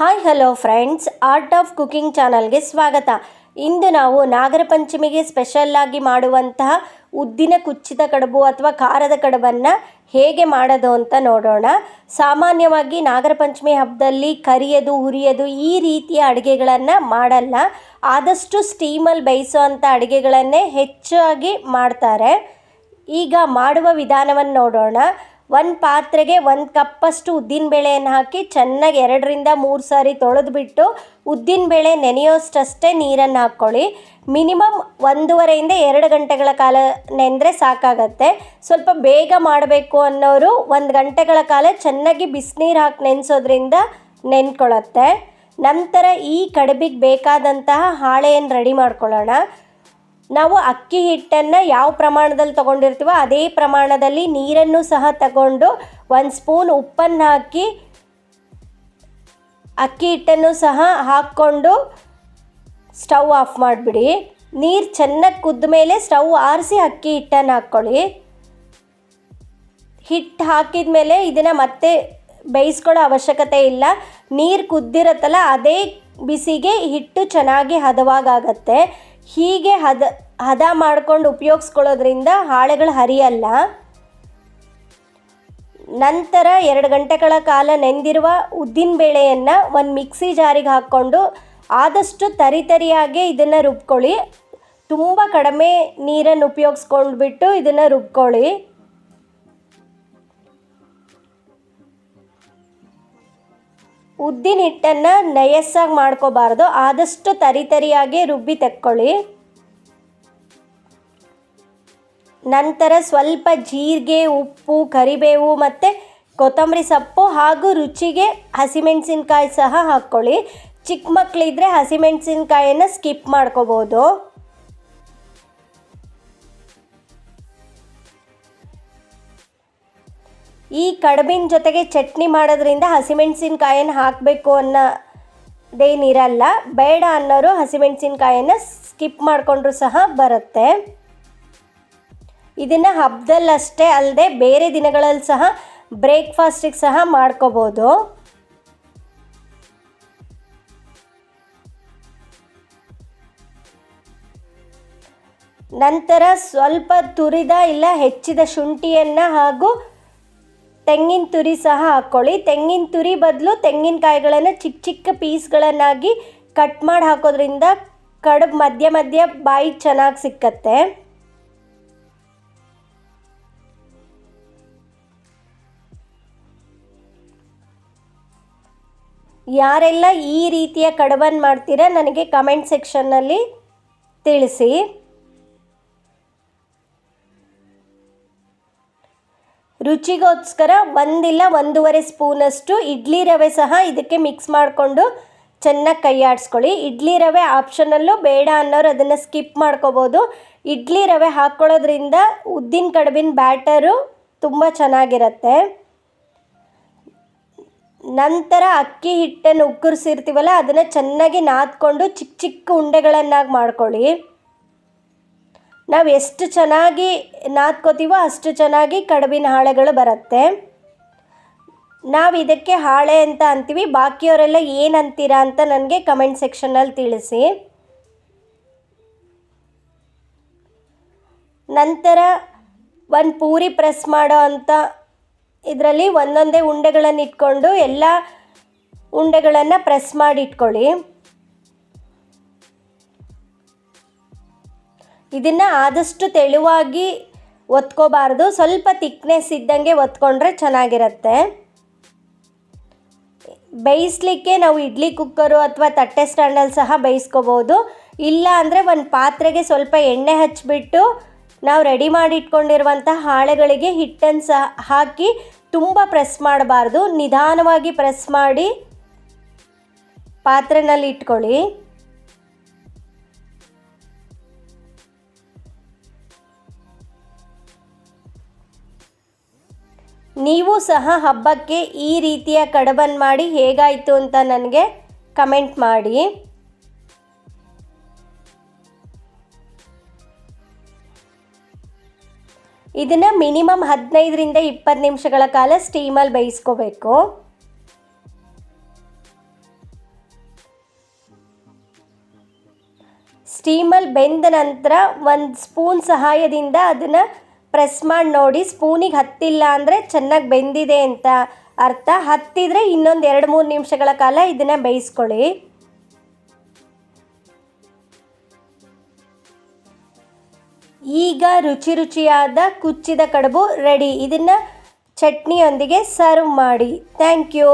Hi hello friends art of cooking ಚಾನಲ್ಗೆ ಸ್ವಾಗತ. ಇಂದು ನಾವು ನಾಗರ ಪಂಚಮಿಗೆ ಸ್ಪೆಷಲ್ಲಾಗಿ ಮಾಡುವಂತಹ ಉದ್ದಿನ ಕುಚ್ಚಿದ ಕಡುಬು ಅಥವಾ ಖಾರದ ಕಡುಬನ್ನು ಹೇಗೆ ಮಾಡೋದು ಅಂತ ನೋಡೋಣ. ಸಾಮಾನ್ಯವಾಗಿ ನಾಗರ ಪಂಚಮಿ ಹಬ್ಬದಲ್ಲಿ ಕರಿಯೋದು, ಹುರಿಯೋದು ಈ ರೀತಿಯ ಅಡುಗೆಗಳನ್ನು ಮಾಡಲ್ಲ. ಆದಷ್ಟು ಸ್ಟೀಮಲ್ಲಿ ಬೇಯಿಸೋ ಅಂಥ ಅಡುಗೆಗಳನ್ನೇ ಹೆಚ್ಚಾಗಿ ಮಾಡ್ತಾರೆ. ಈಗ ಮಾಡುವ ವಿಧಾನವನ್ನು ನೋಡೋಣ. ಒಂದು ಪಾತ್ರೆಗೆ ಒಂದು ಕಪ್ಪಷ್ಟು ಉದ್ದಿನಬೇಳೆಯನ್ನು ಹಾಕಿ ಚೆನ್ನಾಗಿ ಎರಡರಿಂದ ಮೂರು ಸಾರಿ ತೊಳೆದ್ಬಿಟ್ಟು ಉದ್ದಿನಬೇಳೆ ನೆನೆಯೋಷ್ಟಷ್ಟೇ ನೀರನ್ನು ಹಾಕ್ಕೊಳ್ಳಿ. ಮಿನಿಮಮ್ ಒಂದೂವರೆಯಿಂದ ಎರಡು ಗಂಟೆಗಳ ಕಾಲ ನೆಂದರೆ ಸಾಕಾಗತ್ತೆ. ಸ್ವಲ್ಪ ಬೇಗ ಮಾಡಬೇಕು ಅನ್ನೋರು ಒಂದು ಗಂಟೆಗಳ ಕಾಲ ಚೆನ್ನಾಗಿ ಬಿಸಿನೀರು ಹಾಕಿ ನೆನೆಸೋದ್ರಿಂದ ನೆನ್ಕೊಳ್ಳುತ್ತೆ ನಂತರ ಈ ಕಡುಬಿಗೆ ಬೇಕಾದಂತಹ ಹಾಳೆಯನ್ನು ರೆಡಿ ಮಾಡ್ಕೊಳ್ಳೋಣ. ನಾವು ಅಕ್ಕಿ ಹಿಟ್ಟನ್ನು ಯಾವ ಪ್ರಮಾಣದಲ್ಲಿ ತೊಗೊಂಡಿರ್ತೀವೋ ಅದೇ ಪ್ರಮಾಣದಲ್ಲಿ ನೀರನ್ನು ಸಹ ತಗೊಂಡು ಒಂದು ಸ್ಪೂನ್ ಉಪ್ಪನ್ನು ಹಾಕಿ ಅಕ್ಕಿ ಹಿಟ್ಟನ್ನು ಸಹ ಹಾಕ್ಕೊಂಡು ಸ್ಟವ್ ಆಫ್ ಮಾಡಿಬಿಡಿ. ನೀರು ಚೆನ್ನಾಗಿ ಕುದ್ದ ಮೇಲೆ ಸ್ಟವ್ ಆರಿಸಿ ಅಕ್ಕಿ ಹಿಟ್ಟನ್ನು ಹಾಕ್ಕೊಳ್ಳಿ ಹಿಟ್ಟು ಹಾಕಿದ ಮೇಲೆ ಇದನ್ನು ಮತ್ತೆ ಬೇಯಿಸ್ಕೊಳ್ಳೋ ಅವಶ್ಯಕತೆ ಇಲ್ಲ. ನೀರು ಕುದ್ದಿರತ್ತಲ್ಲ, ಅದೇ ಬಿಸಿಗೆ ಹಿಟ್ಟು ಚೆನ್ನಾಗಿ ಹದವಾಗತ್ತೆ ಹೀಗೆ ಹದ ಹದ ಮಾಡ್ಕೊಂಡು ಉಪಯೋಗಿಸ್ಕೊಳ್ಳೋದ್ರಿಂದ ಹಾಳೆಗಳು ಹರಿಯಲ್ಲ. ನಂತರ ಎರಡು ಗಂಟೆಗಳ ಕಾಲ ನೆಂದಿರುವ ಉದ್ದಿನ ಬೇಳೆಯನ್ನು ಒಂದು ಮಿಕ್ಸಿ ಜಾರಿಗೆ ಹಾಕ್ಕೊಂಡು ಆದಷ್ಟು ತರಿತರಿಯಾಗಿ ಇದನ್ನು ರುಬ್ಕೊಳ್ಳಿ. ತುಂಬ ಕಡಿಮೆ ನೀರನ್ನು ಉಪಯೋಗಿಸ್ಕೊಂಡ್ಬಿಟ್ಟು ಇದನ್ನು ರುಬ್ಕೊಳ್ಳಿ. ಉದ್ದಿನ ಹಿಟ್ಟನ್ನು ನಯಸ್ಸಾಗಿ ಮಾಡ್ಕೋಬಾರ್ದು. ಆದಷ್ಟು ತರಿ ತರಿಯಾಗಿ ರುಬ್ಬಿ ತೆಕ್ಕೊಳ್ಳಿ. ನಂತರ ಸ್ವಲ್ಪ ಜೀರಿಗೆ, ಉಪ್ಪು, ಕರಿಬೇವು ಮತ್ತು ಕೊತ್ತಂಬರಿ ಸೊಪ್ಪು ಹಾಗೂ ರುಚಿಗೆ ಹಸಿಮೆಣಸಿನ್ಕಾಯಿ ಸಹ ಹಾಕ್ಕೊಳ್ಳಿ. ಚಿಕ್ಕ ಮಕ್ಕಳಿದ್ರೆ ಹಸಿಮೆಣಸಿನ್ಕಾಯನ್ನು ಸ್ಕಿಪ್ ಮಾಡ್ಕೋಬೋದು. ಈ ಕಡುಬಿನ ಜೊತೆಗೆ ಚಟ್ನಿ ಮಾಡೋದ್ರಿಂದ ಹಸಿಮೆಣಸಿನ್ಕಾಯನ್ನು ಹಾಕಬೇಕು ಅನ್ನೋದೇನಿರಲ್ಲ, ಬೇಡ ಅನ್ನೋರು ಹಸಿಮೆಣಸಿನ್ಕಾಯನ್ನು ಸ್ಕಿಪ್ ಮಾಡಿಕೊಂಡ್ರು ಸಹ ಬರುತ್ತೆ. ಇದನ್ನು ಹಬ್ಬದಲ್ಲಷ್ಟೇ ಅಲ್ಲದೆ ಬೇರೆ ದಿನಗಳಲ್ಲಿ ಸಹ ಬ್ರೇಕ್ಫಾಸ್ಟಿಗೆ ಸಹ ಮಾಡ್ಕೋಬೋದು. ನಂತರ ಸ್ವಲ್ಪ ತುರಿದ ಇಲ್ಲ ಹೆಚ್ಚಿದ ಶುಂಠಿಯನ್ನು ಹಾಗೂ ತೆಂಗಿನ ತುರಿ ಸಹ ಹಾಕ್ಕೊಳ್ಳಿ. ತೆಂಗಿನ ತುರಿ ಬದಲು ತೆಂಗಿನಕಾಯಿಗಳನ್ನು ಚಿಕ್ಕ ಚಿಕ್ಕ ಪೀಸ್ಗಳನ್ನಾಗಿ ಕಟ್ ಮಾಡಿ ಹಾಕೋದ್ರಿಂದ ಕಡುಬು ಮಧ್ಯ ಮಧ್ಯ ಬಾಯಿ ಚೆನ್ನಾಗಿ ಸಿಕ್ಕತ್ತೆ. ಯಾರೆಲ್ಲ ಈ ರೀತಿಯ ಕಡುಬನ್ನು ಮಾಡ್ತೀರಾ ನನಗೆ ಕಮೆಂಟ್ ಸೆಕ್ಷನ್ನಲ್ಲಿ ತಿಳಿಸಿ. ರುಚಿಗೋಸ್ಕರ ಒಂದಿಲ್ಲ ಒಂದೂವರೆ ಸ್ಪೂನಷ್ಟು ಇಡ್ಲಿ ರವೆ ಸಹ ಇದಕ್ಕೆ ಮಿಕ್ಸ್ ಮಾಡಿಕೊಂಡು ಚೆನ್ನಾಗಿ ಕೈ ಆಡಿಸ್ಕೊಳ್ಳಿ ಇಡ್ಲಿ ರವೆ ಆಪ್ಷನಲ್ಲೂ ಬೇಡ ಅನ್ನೋರು ಅದನ್ನು ಸ್ಕಿಪ್ ಮಾಡ್ಕೋಬೋದು. ಇಡ್ಲಿ ರವೆ ಹಾಕ್ಕೊಳ್ಳೋದ್ರಿಂದ ಉದ್ದಿನ ಕಡುಬಿನ ಬ್ಯಾಟರು ತುಂಬ ಚೆನ್ನಾಗಿರುತ್ತೆ. ನಂತರ ಅಕ್ಕಿ ಹಿಟ್ಟನ್ನು ಉಕ್ಕರಿಸಿರ್ತೀವಲ್ಲ ಅದನ್ನು ಚೆನ್ನಾಗಿ ನಾದ್ಕೊಂಡು ಚಿಕ್ಕ ಚಿಕ್ಕ ಉಂಡೆಗಳನ್ನಾಗಿ ಮಾಡ್ಕೊಳ್ಳಿ. ನಾವು ಎಷ್ಟು ಚೆನ್ನಾಗಿ ನಾದ್ಕೋತೀವೋ ಅಷ್ಟು ಚೆನ್ನಾಗಿ ಕಡುಬಿನ ಹಾಳೆಗಳು ಬರುತ್ತೆ. ನಾವು ಇದಕ್ಕೆ ಹಾಳೆ ಅಂತ ಅಂತೀವಿ. ಬಾಕಿಯವರೆಲ್ಲ ಏನು ಅಂತೀರಾ ಅಂತ ನನಗೆ ಕಮೆಂಟ್ ಸೆಕ್ಷನಲ್ಲಿ ತಿಳಿಸಿ. ನಂತರ ಒಂದು ಪೂರಿ ಪ್ರೆಸ್ ಮಾಡೋ ಅಂಥ ಇದರಲ್ಲಿ ಒಂದೊಂದೇ ಉಂಡೆಗಳನ್ನು ಇಟ್ಕೊಂಡು ಎಲ್ಲ ಉಂಡೆಗಳನ್ನು ಪ್ರೆಸ್ ಮಾಡಿ ಇಟ್ಕೊಳ್ಳಿ. ಇದನ್ನು ಆದಷ್ಟು ತೆಳುವಾಗಿ ಒತ್ಕೋಬಾರ್ದು. ಸ್ವಲ್ಪ ತಿಕ್ನೆಸ್ ಇದ್ದಂಗೆ ಒತ್ಕೊಂಡ್ರೆ ಚೆನ್ನಾಗಿರುತ್ತೆ. ಬೇಯಿಸ್ಲಿಕ್ಕೆ ನಾವು ಇಡ್ಲಿ ಕುಕ್ಕರು ಅಥವಾ ತಟ್ಟೆ ಸ್ಟ್ಯಾಂಡಲ್ಲಿ ಸಹ ಬೇಯಿಸ್ಕೋಬೋದು. ಇಲ್ಲ ಅಂದರೆ ಒಂದು ಪಾತ್ರೆಗೆ ಸ್ವಲ್ಪ ಎಣ್ಣೆ ಹಚ್ಚಿಬಿಟ್ಟು ನಾವು ರೆಡಿ ಮಾಡಿ ಇಟ್ಕೊಂಡಿರುವಂಥ ಹಾಳೆಗಳಿಗೆ ಹಿಟ್ಟನ್ನು ಸಹ ಹಾಕಿ ತುಂಬ ಪ್ರೆಸ್ ಮಾಡಬಾರ್ದು. ನಿಧಾನವಾಗಿ ಪ್ರೆಸ್ ಮಾಡಿ ಪಾತ್ರೆನಲ್ಲಿ ಇಟ್ಕೊಳ್ಳಿ. ನೀವು ಸಹ ಹಬ್ಬಕ್ಕೆ ಈ ರೀತಿಯ ಕಡಬನ್ ಮಾಡಿ ಹೇಗಾಯಿತು ಅಂತ ನನಗೆ ಕಮೆಂಟ್ ಮಾಡಿ. ಇದನ್ನು ಮಿನಿಮಮ್ ಹದಿನೈದರಿಂದ ಇಪ್ಪತ್ತು ನಿಮಿಷಗಳ ಕಾಲ ಸ್ಟೀಮಲ್ಲಿ ಬೇಯಿಸ್ಕೋಬೇಕು. ಸ್ಟೀಮಲ್ಲಿ ಬೆಂದ ನಂತರ ಒಂದು ಸ್ಪೂನ್ ಸಹಾಯದಿಂದ ಅದನ್ನು ಪ್ರೆಸ್ ಮಾಡಿ ನೋಡಿ, ಸ್ಪೂನಿಗೆ ಹತ್ತಿಲ್ಲ ಅಂದರೆ ಚೆನ್ನಾಗಿ ಬೆಂದಿದೆ ಅಂತ ಅರ್ಥ. ಹತ್ತಿದರೆ ಇನ್ನೊಂದು ಎರಡು ಮೂರು ನಿಮಿಷಗಳ ಕಾಲ ಇದನ್ನು ಬೇಯಿಸ್ಕೊಳ್ಳಿ. ಈಗ ರುಚಿ ರುಚಿಯಾದ ಕುಚ್ಚಿದ ಕಡುಬು ರೆಡಿ ಇದನ್ನು ಚಟ್ನಿಯೊಂದಿಗೆ ಸರ್ವ್ ಮಾಡಿ. Thank you